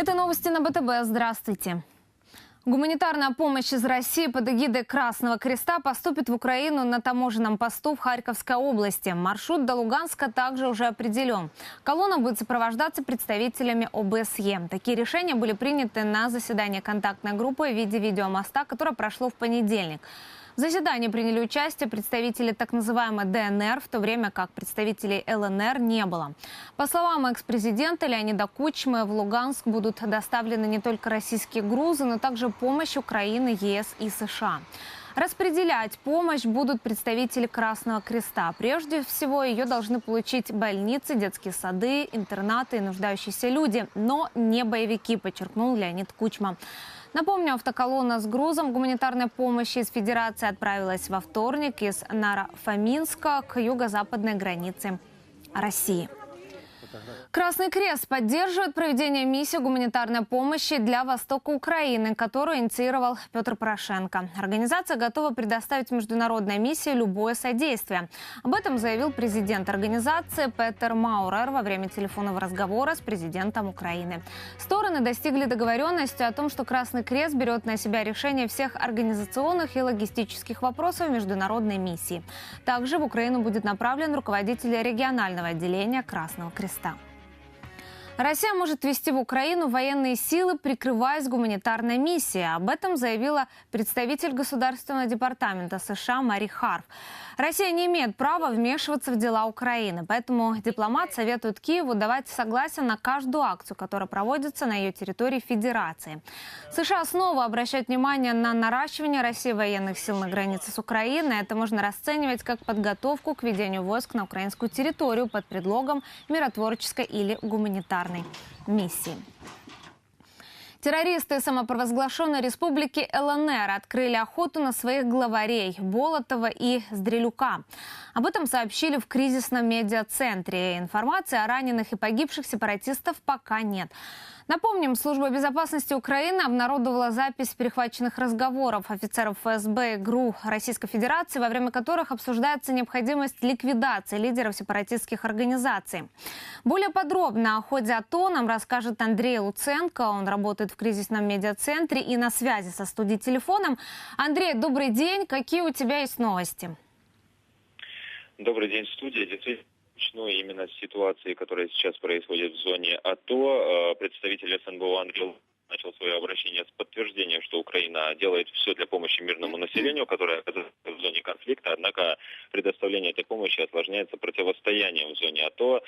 Это новости на БТБ. Здравствуйте. Гуманитарная помощь из России под эгидой Красного Креста поступит в Украину на таможенном посту в Харьковской области. Маршрут до Луганска также уже определен. Колонна будет сопровождаться представителями ОБСЕ. Такие решения были приняты на заседании контактной группы в виде видеомоста, которое прошло в понедельник. В заседании приняли участие представители так называемой ДНР, в то время как представителей ЛНР не было. По словам экс-президента Леонида Кучмы, в Луганск будут доставлены не только российские грузы, но также помощь Украины, ЕС и США. Распределять помощь будут представители Красного Креста. Прежде всего, ее должны получить больницы, детские сады, интернаты и нуждающиеся люди, но не боевики, подчеркнул Леонид Кучма. Напомню, автоколонна с грузом гуманитарной помощи из Федерации отправилась во вторник из Нарафаминска к юго-западной границе России. Красный Крест поддерживает проведение миссии гуманитарной помощи для востока Украины, которую инициировал Петр Порошенко. Организация готова предоставить международной миссии любое содействие. Об этом заявил президент организации Петер Маурер во время телефонного разговора с президентом Украины. Стороны достигли договоренности о том, что Красный Крест берет на себя решение всех организационных и логистических вопросов международной миссии. Также в Украину будет направлен руководитель регионального отделения Красного Креста. ました。Россия может ввести в Украину военные силы, прикрываясь гуманитарной миссией. Об этом заявила представитель Государственного департамента США Мари Харф. Россия не имеет права вмешиваться в дела Украины, поэтому дипломат советует Киеву давать согласие на каждую акцию, которая проводится на ее территории Федерации. США снова обращают внимание на наращивание России военных сил на границе с Украиной. Это можно расценивать как подготовку к ведению войск на украинскую территорию под предлогом миротворческой или гуманитарной миссии. Террористы самопровозглашенной республики ЛНР открыли охоту на своих главарей Болотова и Здрелюка. Об этом сообщили в кризисном медиацентре. Информации о раненых и погибших сепаратистов пока нет. Напомним, Служба безопасности Украины обнародовала запись перехваченных разговоров офицеров ФСБ и ГРУ Российской Федерации, во время которых обсуждается необходимость ликвидации лидеров сепаратистских организаций. Более подробно о ходе АТО нам расскажет Андрей Луценко. Он работает в кризисном медиацентре и на связи со студией телефоном. Андрей, добрый день. Какие у тебя есть новости? Добрый день, студия. Действительно, Начну именно с ситуации, которая сейчас происходит в зоне АТО. Э, представитель СНБО Андрей начал свое обращение с подтверждением, что Украина делает все для помощи мирному населению, которое оказывается в зоне конфликта, однако предоставление этой помощи осложняется противостоянием в зоне АТО.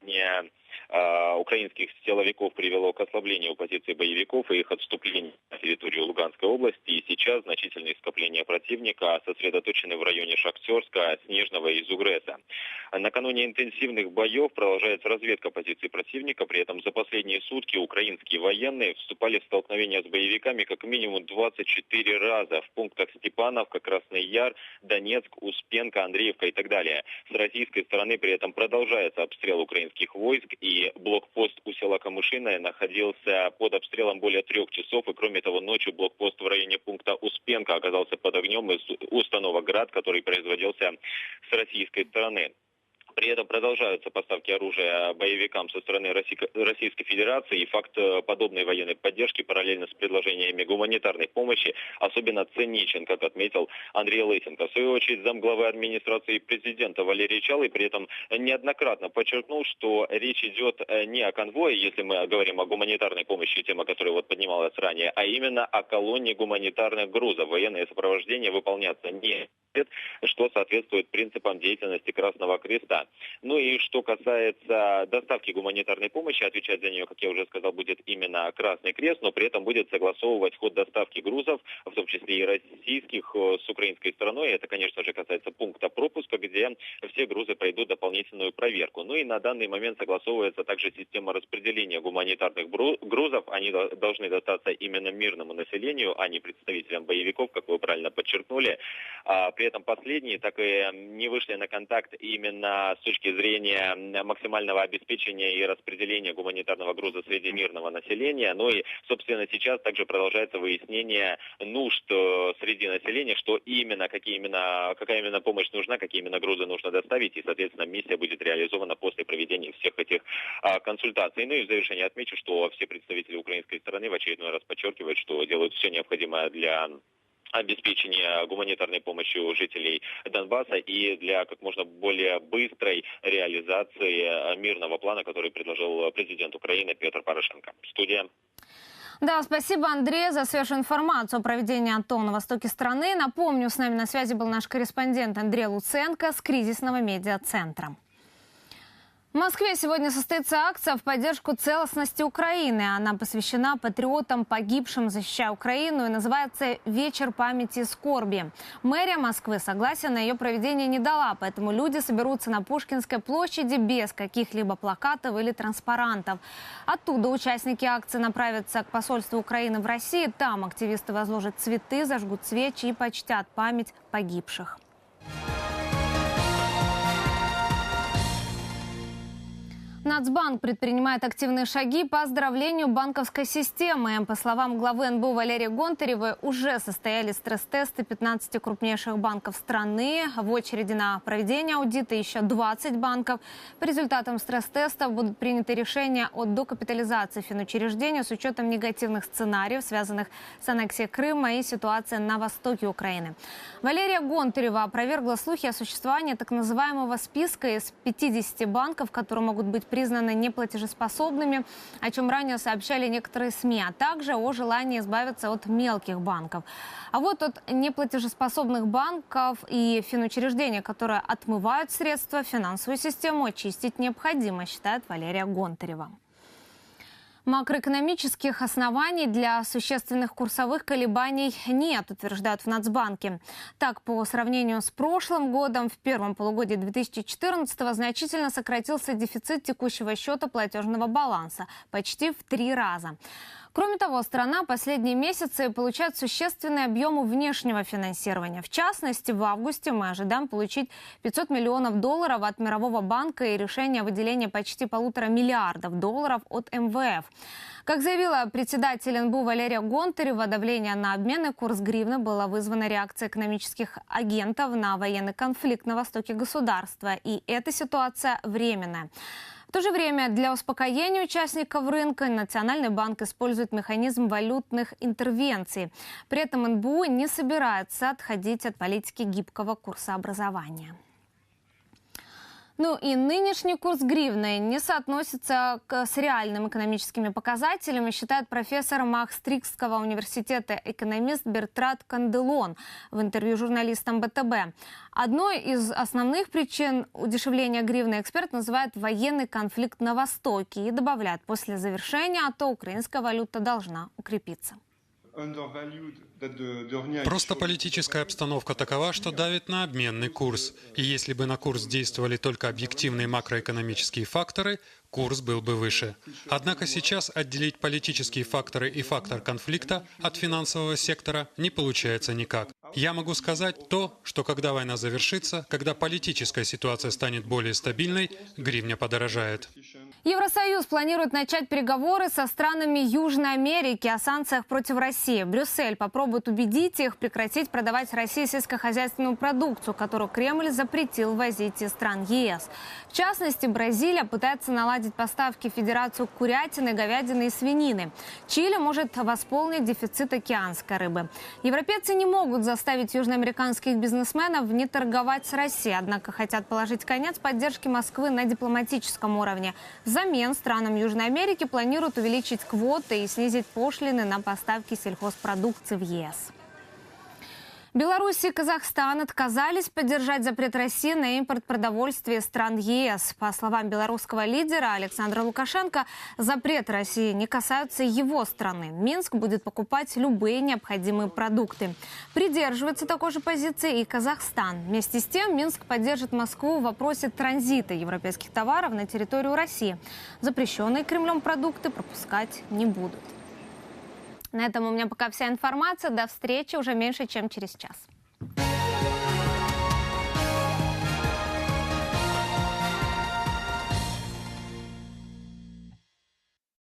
Не а, украинских силовиков привело к ослаблению позиций боевиков и их отступлению на территорию Луганской области. И сейчас значительные скопления противника сосредоточены в районе Шахтерска, Снежного и Зугреса. Накануне интенсивных боев продолжается разведка позиций противника. При этом за последние сутки украинские военные вступали в столкновения с боевиками как минимум 24 раза в пунктах Степановка, Красный Яр, Донецк, Успенка, Андреевка и так далее. С российской стороны при этом продолжается обстрел украинских войск и блокпост у села Камышиное находился под обстрелом более трех часов. И кроме того, ночью блокпост в районе пункта Успенка оказался под огнем из установок «Град», который производился с российской стороны. При этом продолжаются поставки оружия боевикам со стороны Российской Федерации. И факт э, подобной военной поддержки параллельно с предложениями гуманитарной помощи особенно циничен, как отметил Андрей Лысенко. В свою очередь, замглавы администрации президента Валерий Чалый при этом неоднократно подчеркнул, что речь идет э, не о конвое, если мы говорим о гуманитарной помощи, тема, которая вот поднималась ранее, а именно о колонне гуманитарных грузов. Военное сопровождение выполняться не что соответствует принципам деятельности Красного Креста. Ну и что касается доставки гуманитарной помощи, отвечать за нее, как я уже сказал, будет именно Красный Крест, но при этом будет согласовывать ход доставки грузов, в том числе и российских, э, с украинской стороной. Это, конечно же, касается пункта пропуска, где все грузы пройдут дополнительную проверку. Ну и на данный момент согласовывается также система распределения гуманитарных грузов. Они должны достаться именно мирному населению, а не представителям боевиков, как вы правильно подчеркнули. А, при этом последние так и не вышли на контакт именно с точки зрения максимального обеспечения и распределения гуманитарного груза среди мирного населения. Ну и, собственно, сейчас также продолжается выяснение нужд э, среди населения, что именно, какие именно, какая именно помощь нужна, какие именно грузы нужно доставить. И, соответственно, миссия будет реализована после проведения всех этих а, консультаций. Ну и в завершение отмечу, что все представители украинской стороны в очередной раз подчеркивают, что делают все необходимое для обеспечения гуманитарной помощью жителей Донбасса и для как можно более быстрой реализации мирного плана, который предложил президент Украины Петр Порошенко. Студия. Да, спасибо, Андрей, за свежую информацию о проведении АТО на востоке страны. Напомню, с нами на связи был наш корреспондент Андрей Луценко с кризисного медиацентра. В Москве сегодня состоится акция в поддержку целостности Украины. Она посвящена патриотам, погибшим, защищая Украину, и называется «Вечер памяти и скорби». Мэрия Москвы согласия на ее проведение не дала, поэтому люди соберутся на Пушкинской площади без каких-либо плакатов или транспарантов. Оттуда участники акции направятся к посольству Украины в России. Там активисты возложат цветы, зажгут свечи и почтят память погибших. Нацбанк предпринимает активные шаги по оздоровлению банковской системы. По словам главы НБУ Валерии Гонтаревой, уже состоялись стресс-тесты 15 крупнейших банков страны. В очереди на проведение аудита еще 20 банков. По результатам стресс-тестов будут приняты решения о докапитализации финучреждения с учетом негативных сценариев, связанных с аннексией Крыма и ситуацией на востоке Украины. Валерия Гонтарева опровергла слухи о существовании так называемого списка из 50 банков, которые могут быть признаны неплатежеспособными, о чем ранее сообщали некоторые СМИ, а также о желании избавиться от мелких банков. А вот от неплатежеспособных банков и финучреждения, которые отмывают средства, финансовую систему очистить необходимо, считает Валерия Гонтарева. Макроэкономических оснований для существенных курсовых колебаний нет, утверждают в Нацбанке. Так, по сравнению с прошлым годом, в первом полугодии 2014-го значительно сократился дефицит текущего счета платежного баланса почти в три раза. Кроме того, страна последние месяцы получает существенные объемы внешнего финансирования. В частности, в августе мы ожидаем получить 500 миллионов долларов от Мирового банка и решение о выделении почти полутора миллиардов долларов от МВФ. Как заявила председатель НБУ Валерия Гонтарева, давление на обменный курс гривны было вызвано реакцией экономических агентов на военный конфликт на востоке государства. И эта ситуация временная. В то же время для успокоения участников рынка Национальный банк использует механизм валютных интервенций. При этом НБУ не собирается отходить от политики гибкого курса образования. Ну и нынешний курс гривны не соотносится к, с реальными экономическими показателями, считает профессор Махстрикского университета экономист Бертрат Канделон в интервью журналистам БТБ. Одной из основных причин удешевления гривны эксперт называет военный конфликт на Востоке и добавляет, после завершения АТО украинская валюта должна укрепиться. Просто политическая обстановка такова, что давит на обменный курс. И если бы на курс действовали только объективные макроэкономические факторы, курс был бы выше. Однако сейчас отделить политические факторы и фактор конфликта от финансового сектора не получается никак. Я могу сказать то, что когда война завершится, когда политическая ситуация станет более стабильной, гривня подорожает. Евросоюз планирует начать переговоры со странами Южной Америки о санкциях против России. Брюссель попробует убедить их прекратить продавать России сельскохозяйственную продукцию, которую Кремль запретил возить из стран ЕС. В частности, Бразилия пытается наладить поставки в Федерацию курятины, говядины и свинины. Чили может восполнить дефицит океанской рыбы. Европейцы не могут заставить южноамериканских бизнесменов не торговать с Россией, однако хотят положить конец поддержке Москвы на дипломатическом уровне. Взамен странам Южной Америки планируют увеличить квоты и снизить пошлины на поставки сельхозпродукции в ЕС. Беларусь и Казахстан отказались поддержать запрет России на импорт продовольствия стран ЕС. По словам белорусского лидера Александра Лукашенко, запрет России не касаются его страны. Минск будет покупать любые необходимые продукты. Придерживается такой же позиции и Казахстан. Вместе с тем Минск поддержит Москву в вопросе транзита европейских товаров на территорию России. Запрещенные Кремлем продукты пропускать не будут. На этом у меня пока вся информация. До встречи уже меньше, чем через час.